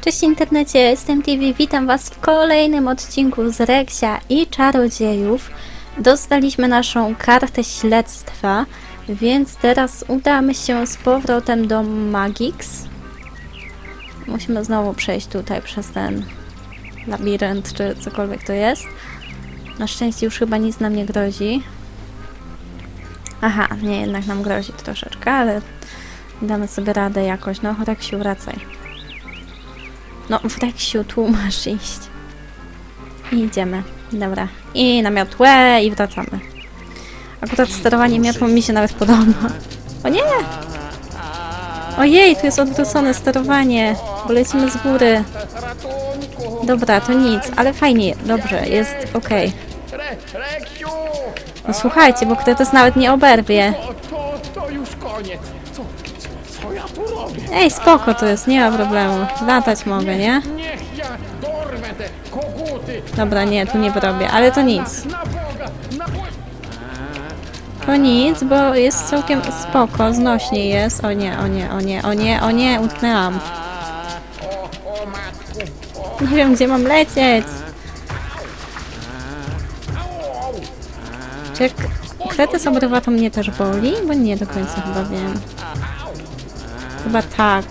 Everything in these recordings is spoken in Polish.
Cześć internecie, jestem TV, witam was w kolejnym odcinku z Reksia i Czarodziejów. Dostaliśmy naszą kartę śledztwa, więc teraz udamy się z powrotem do Magix. Musimy znowu przejść tutaj przez ten labirynt, czy cokolwiek to jest. Na szczęście już chyba nic nam nie grozi. Aha, nie, jednak nam grozi troszeczkę, ale damy sobie radę jakoś. No, Reksiu, wracaj. No, w Reksiu, tu masz iść. I idziemy. Dobra. I na miotłę i wracamy. Akurat sterowanie miotłą mi się nawet podoba. O nie! Ojej, tu jest odwrócone sterowanie, bo lecimy z góry. Dobra, to nic, ale fajnie, dobrze, jest Reksiu! No słuchajcie, bo Kretes nawet nie oberwie. Ej, spoko to jest, nie ma problemu. Latać mogę, nie? Dobra, nie, tu nie wyrobię, ale to nic. To nic, bo jest całkiem spoko, znośnie jest. O nie, o nie, o nie, o nie, o nie, utknęłam. Nie wiem, gdzie mam lecieć. Czy jak Kretes obrywa, to mnie też boli? Bo nie do końca chyba wiem. Chyba tak.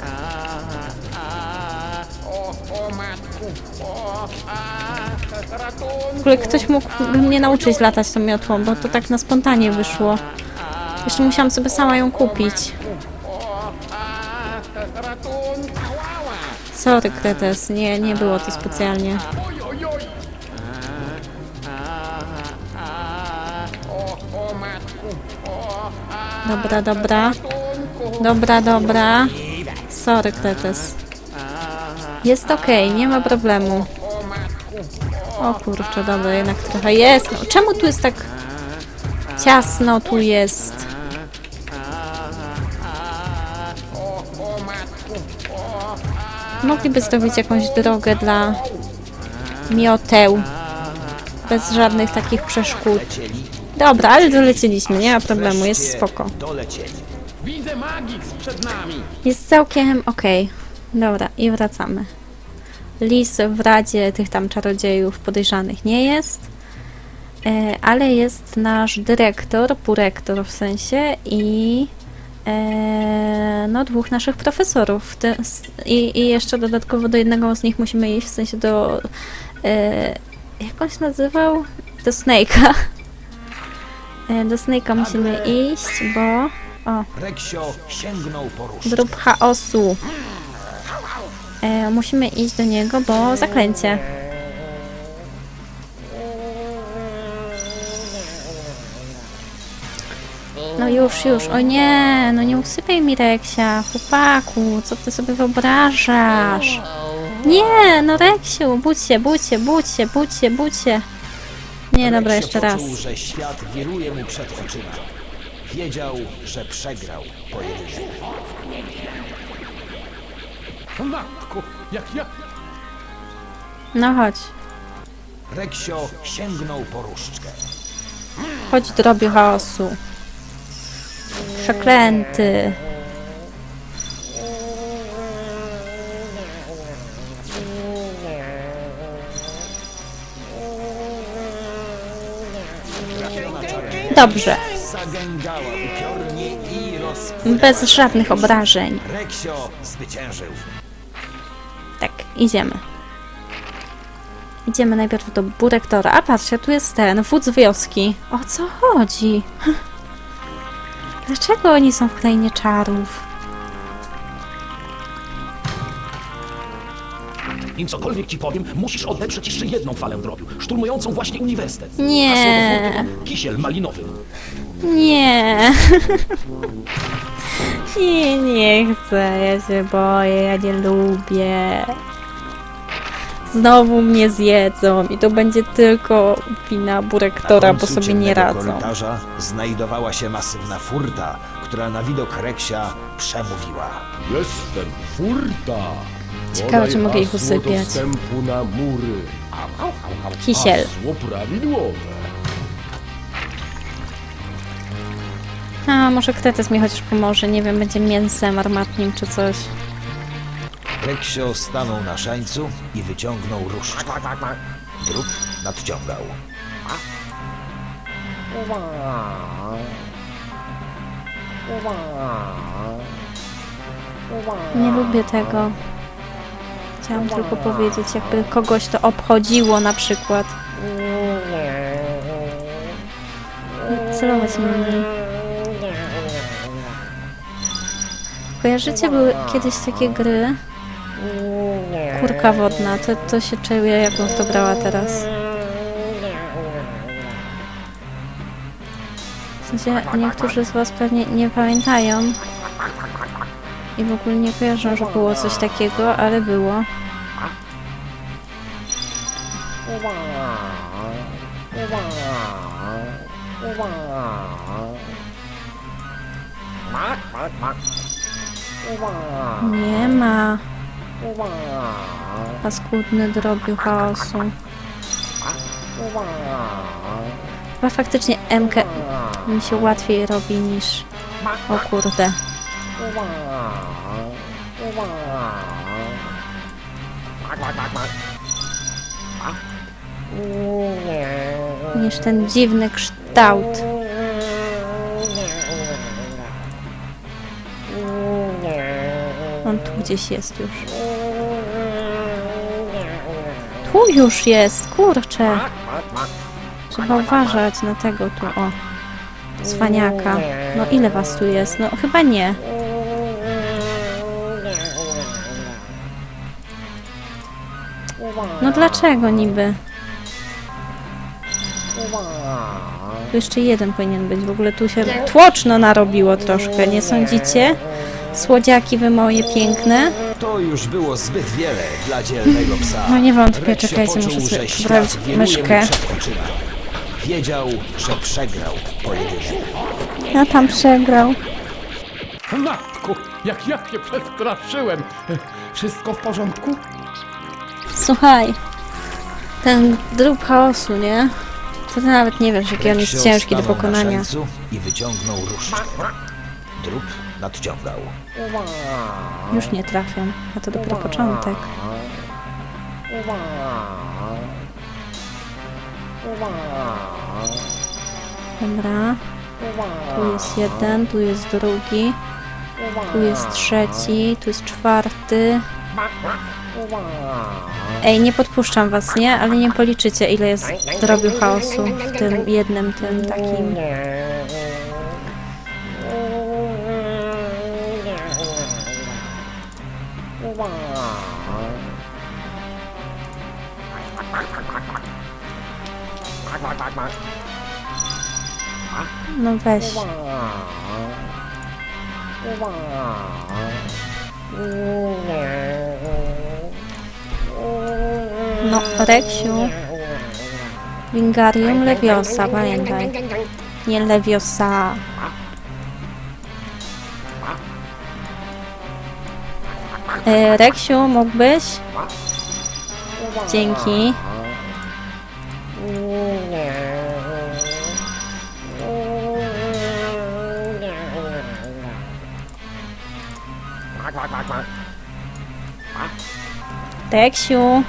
W ogóle ktoś mógłby mnie nauczyć latać tą miotłą, bo to tak na spontanie wyszło. Jeszcze musiałam sobie sama ją kupić. Sorry, Kretes, nie, nie było to specjalnie. Dobra, dobra. Dobra, dobra. Sorry, Kretes. Jest okej, nie ma problemu. O kurczę, dobra, jednak trochę jest. No, czemu tu jest tak ciasno? Tu jest. Mogliby zrobić jakąś drogę dla mioteł. Bez żadnych takich przeszkód. Dobra, ale dolecieliśmy, nie ma problemu, jest spoko. Dolecieli. Magix przed nami. Jest całkiem okej. Dobra, i wracamy. Lis w radzie tych tam czarodziejów podejrzanych nie jest, e, ale jest nasz dyrektor, purektor w sensie i e, no dwóch naszych profesorów. s- I, I jeszcze dodatkowo do jednego z nich musimy iść, w sensie do... E, jak on się nazywał? Do Snake'a. E, Do Snake'a musimy iść, bo... O, Reksio sięgnął po. Drób chaosu. E, musimy iść do niego, bo zaklęcie. No już, już. O nie, no nie usypiaj mi Reksia, chłopaku, co ty sobie wyobrażasz? Nie, no Reksiu, budź się, budź się, budź się, budź się, budź się. Nie, dobra, jeszcze raz. poczuł, że świat wiruje mu przed oczyma. Wiedział, że przegrał pojedynek. Matku, jak ja... No chodź, Reksio sięgnął po różdżkę. chodź drobiu chaosu. Przeklęty. Dobrze, Upiornie i bez żadnych obrażeń. Reksio zwyciężył. Tak, idziemy. Idziemy najpierw do burektora. A patrzcie, tu jest ten, wódz wioski. O co chodzi? Dlaczego oni są w krainie czarów? Nim cokolwiek ci powiem, musisz odeprzeć jeszcze jedną falę drobiu, szturmującą właśnie uniwersytet. Nie. Kisiel malinowy. Nie. nie, nie chcę. Ja się boję, ja nie lubię. Znowu mnie zjedzą i to będzie tylko wina burektora, bo końcu sobie nie ciemnego radzą. korytarza znajdowała się masywna furta, która na widok Reksia przemówiła. Jestem furta. Ciekawe, czy mogę ich usypiać. dostępu na mury. Kisiel. A, może Kretes mi chociaż pomoże, nie wiem, będzie mięsem armatnim czy coś. Reksio stanął na szańcu i wyciągnął różdżkę. Drób nadciągał. Nie lubię tego. Chciałam tylko powiedzieć, jakby kogoś to obchodziło na przykład. Celować nie umiem. Kojarzycie, były kiedyś takie gry? Kurka wodna, to, to się czuję, w to brała teraz. W sensie, niektórzy z Was pewnie nie pamiętają i w ogóle nie kojarzą, że było coś takiego, ale było. Nie ma. Paskudny drobiu chaosu. Chyba faktycznie MK mi się łatwiej robi niż... O kurde. Niż ten dziwny kształt. On tu gdzieś jest już. Tu już jest, kurczę. Trzeba uważać na tego tu, o. Cwaniaka. No ile was tu jest? No chyba nie. Dlaczego niby? Tu jeszcze jeden powinien być. W ogóle tu się tłoczno narobiło troszkę, nie sądzicie? Słodziaki wy moje piękne. To już było zbyt wiele dla dzielnego psa. No nie wątpię, czekajcie, poczuł, muszę sobie że wiruje myszkę. przed oczyma. Wiedział, że przegrał pojedynek. Ja tam przegrał. Matku, jak ja się przestraszyłem. Wszystko w porządku? Słuchaj, ten drób chaosu, nie? To ty nawet nie wiesz, jaki on jest Reksio ciężki do stanął na pokonania. szańcu I wyciągnął różdżkę. Drób nadciągał. Już nie trafią, a to dopiero początek. Dobra. Tu jest jeden, tu jest drugi, tu jest trzeci, tu jest czwarty. Ej, nie podpuszczam was, nie? Ale nie policzycie, ile jest drobiu chaosu w tym jednym, tym takim. No weź. No, Reksiu. Wingarium Leviosa, pamiętaj. Nie Leviosa. E, Reksiu, mógłbyś? Dzięki. Reksiu.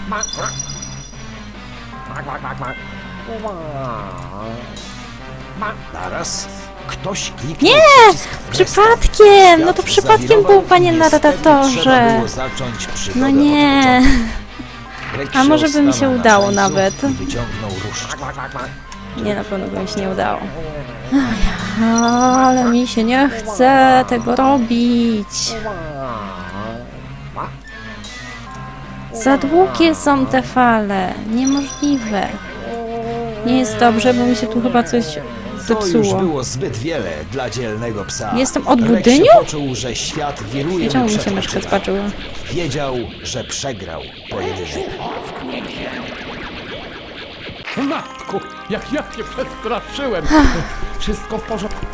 Naraz ktoś kliknął Nie! przycisk. Przypadkiem! No to przypadkiem zawirował był, i panie niestety Trzeba narratorze. było zacząć przygodę No od nie. początku. A może by mi się na udało nawet. I wyciągnął różdżkę. Nie, na pewno by mi się nie udało. Ach, Ale mi się nie chce tego robić. Za długie są te fale. Niemożliwe. Nie jest dobrze, bo mi się tu chyba coś To już zepsuło. było zbyt wiele dla dzielnego psa. Jestem od Reksio budyniu? poczuł, że świat wiruje Czemu mu mi przed się myszka oczyma. spaczyła? Wiedział, że przegrał pojedynek. Matku, jak ja się przestraszyłem. Wszystko w porządku.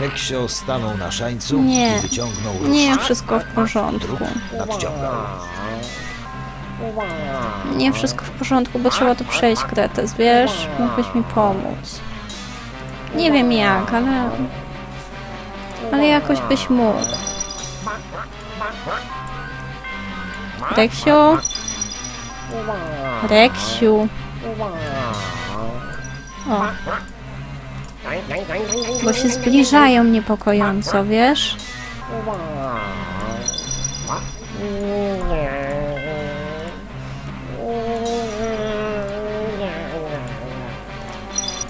Reksio stanął na szańcu Nie. i wyciągnął Nie, wszystko w porządku. Nadciągał. Nie, wszystko w porządku, bo trzeba tu przejść, Kretes, wiesz? Mógłbyś mi pomóc. Nie wiem jak, ale... Ale jakoś byś mógł. Reksiu. Reksiu. O. Bo się zbliżają niepokojąco, wiesz?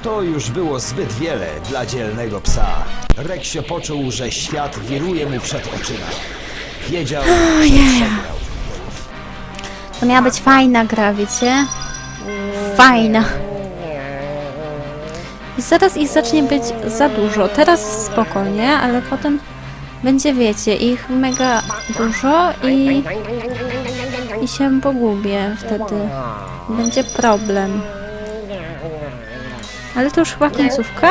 To już było zbyt wiele dla dzielnego psa. Reksio poczuł, że świat wiruje mu przed oczyma. Wiedział, że przegrał. To miała być fajna gra, wiecie? Fajna. I zaraz ich zacznie być za dużo. Teraz spokojnie, ale potem będzie, wiecie, ich mega dużo i, i się pogubię wtedy. Będzie problem. Ale to już chyba końcówka?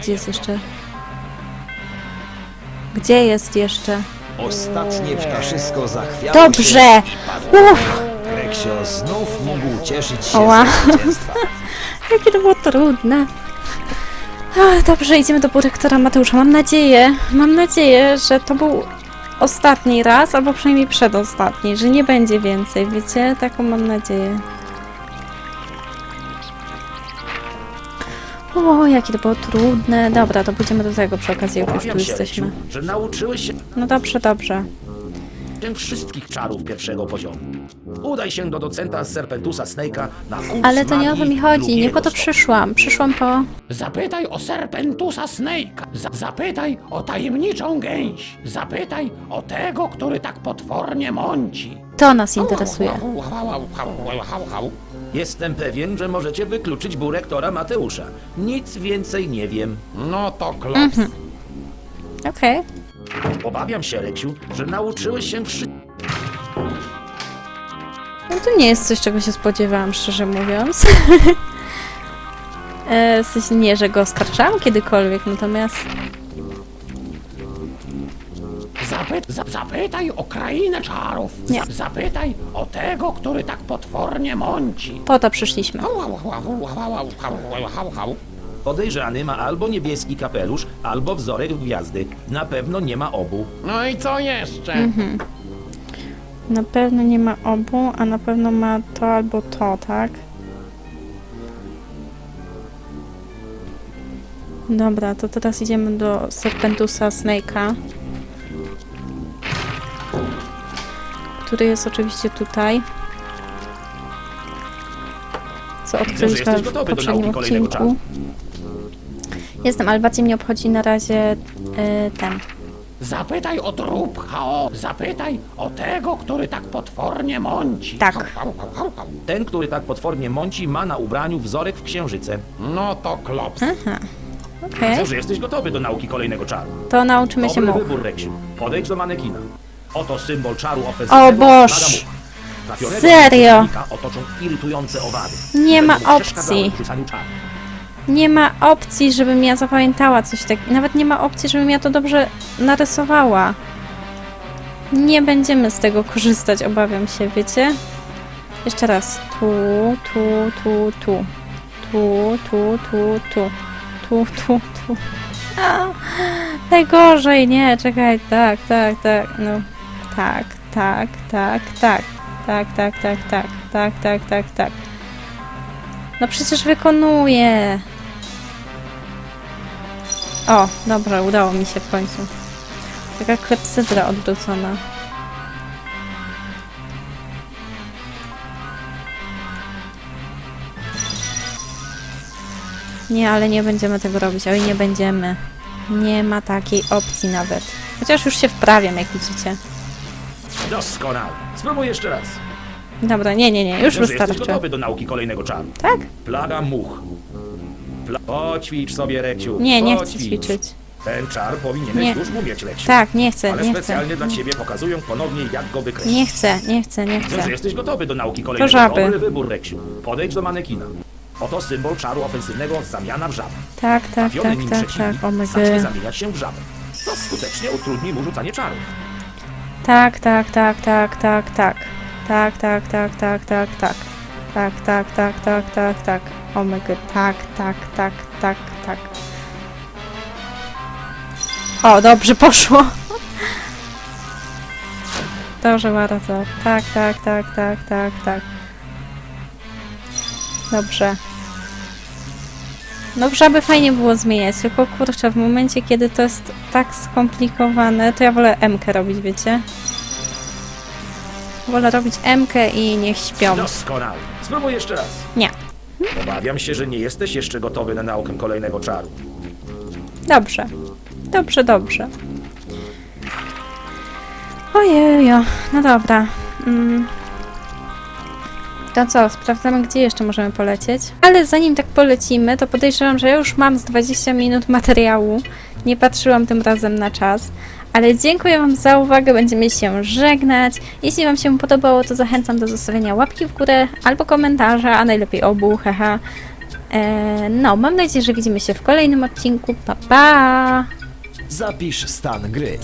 Gdzie jest jeszcze? Gdzie jest jeszcze? Ostatnie ptaszysko zachwiało Dobrze! Uff, Reksio znów mógł cieszyć się Oła. z zwycięstwa. jakie to było trudne. Ach, dobrze, idziemy do dyrektora Mateusza. Mam nadzieję, mam nadzieję, że to był ostatni raz, albo przynajmniej przedostatni, że nie będzie więcej, wiecie? Taką mam nadzieję. O, jakie to było trudne. Dobra, to pójdziemy do tego przy okazji, jak już tu Obawiam się, jesteśmy. Reksiu, że nauczyłeś się No dobrze, dobrze. Wszystkich czarów pierwszego poziomu. Udaj się do docenta Serpentusa Snake'a na kurs Ale to nie o to magii mi chodzi, nie drugiego po to stopnia. przyszłam. Przyszłam po... Zapytaj o Serpentusa Snake'a. Za- zapytaj o tajemniczą gęś. Zapytaj o tego, który tak potwornie mąci. To nas interesuje. Jestem pewien, że możecie wykluczyć burektora Mateusza. Nic więcej nie wiem. No to klops. Okej. Obawiam się, Reksiu, że nauczyłeś się przy... No to nie jest coś, czego się spodziewałam, szczerze mówiąc. e, w sensie nie, że go oskarżałam kiedykolwiek, natomiast... Zapy za zapytaj o krainę czarów. Za Nie. zapytaj o tego, który tak potwornie mąci. Po to przyszliśmy. Podejrzany ma albo niebieski kapelusz, albo wzorek gwiazdy. Na pewno nie ma obu. No i co jeszcze? Na pewno nie ma obu, a na pewno ma to albo to, tak? Dobra, to teraz idziemy do Serpentusa Snake'a. Który jest oczywiście tutaj. Co odkryliśmy jesteś w gotowy do poprzednim kolejnego odcinku. Jestem, ale bardziej mnie obchodzi na razie y, ten. Zapytaj o trup Hao. Zapytaj o tego, który tak potwornie mąci. Tak. Ten, który tak potwornie mąci, ma na ubraniu wzorek w księżyce. No to klops. Okej. Widzę, że jesteś gotowy do nauki kolejnego czaru. To nauczymy się Dobry much. wybór, Reksiu. Podejdź do manekina. Oto symbol czaru ofensywnego. O Boż! Trafionego Serio? przeciwnika otoczą irytujące owady. Nie ma Będą mu przeszkadzały opcji. w rzucaniu czaru. Nie ma opcji, żebym ja zapamiętała coś takiego. Nawet nie ma opcji, żebym ja to dobrze narysowała. Nie będziemy z tego korzystać, obawiam się, wiecie? Jeszcze raz. Tu, tu, tu, tu. Tu, tu, tu, tu. Tu, tu, tu. A, najgorzej, nie, czekaj, tak, tak, tak, no. Tak, tak, tak, tak. Tak, tak, tak, tak, tak, tak, tak, tak. No przecież wykonuję. O, dobra, udało mi się w końcu. Taka klepsydra odwrócona. Nie, ale nie będziemy tego robić. Oj, nie będziemy. Nie ma takiej opcji nawet. Chociaż już się wprawiam, jak widzicie. Doskonale. Spróbuj jeszcze raz. Dobra, nie, nie, nie, już że jesteś wystarczy. gotowy do nauki kolejnego czaru. Tak? Plaga much. Pla Poćwicz sobie, Reksiu. Nie, nie chcę Poćwicz. ćwiczyć. Ten czar powinieneś Nie. już umieć, Reksiu. Tak, nie chcę, Ale nie chcę. specjalnie dla ciebie pokazują ponownie, jak go wykreślić. Nie chcę, nie chcę, nie chcę. że jesteś gotowy do nauki kolejnego. żaby. Dobry wybór, Reksiu. Podejdź do manekina. Oto symbol czaru ofensywnego zamiana w żabę. Tak, tak, Trafiony tak, nim tak, przeciwnik tak, o my zacznie God. zamieniać się w żabę. To skutecznie utrudni mu rzucanie czarów. Tak, tak, tak, tak, tak, tak. Tak, tak, tak, tak, tak, tak. Tak, tak, tak, tak, tak, tak. O my god, tak, tak, tak, tak, tak. O, dobrze poszło. Dobrze, bardzo. Tak, tak, tak, tak, tak, tak. Dobrze. No w żaby fajnie było zmieniać, tylko kurczę, w momencie, kiedy to jest tak skomplikowane, to ja wolę MK robić, wiecie? Wolę robić MK i niech śpią. Doskonale. Spróbuj jeszcze raz. Nie. Obawiam się, że nie jesteś jeszcze gotowy na naukę kolejnego czaru. Dobrze. Dobrze, dobrze. Ojejo, no dobra. Mm. To co, sprawdzamy, gdzie jeszcze możemy polecieć. Ale zanim tak polecimy, to podejrzewam, że ja już mam z 20 minut materiału. Nie patrzyłam tym razem na czas. Ale dziękuję Wam za uwagę, będziemy się żegnać. Jeśli Wam się podobało, to zachęcam do zostawienia łapki w górę albo komentarza, a najlepiej obu, haha. E, no, mam nadzieję, że widzimy się w kolejnym odcinku. Pa, pa! Zapisz stan gry.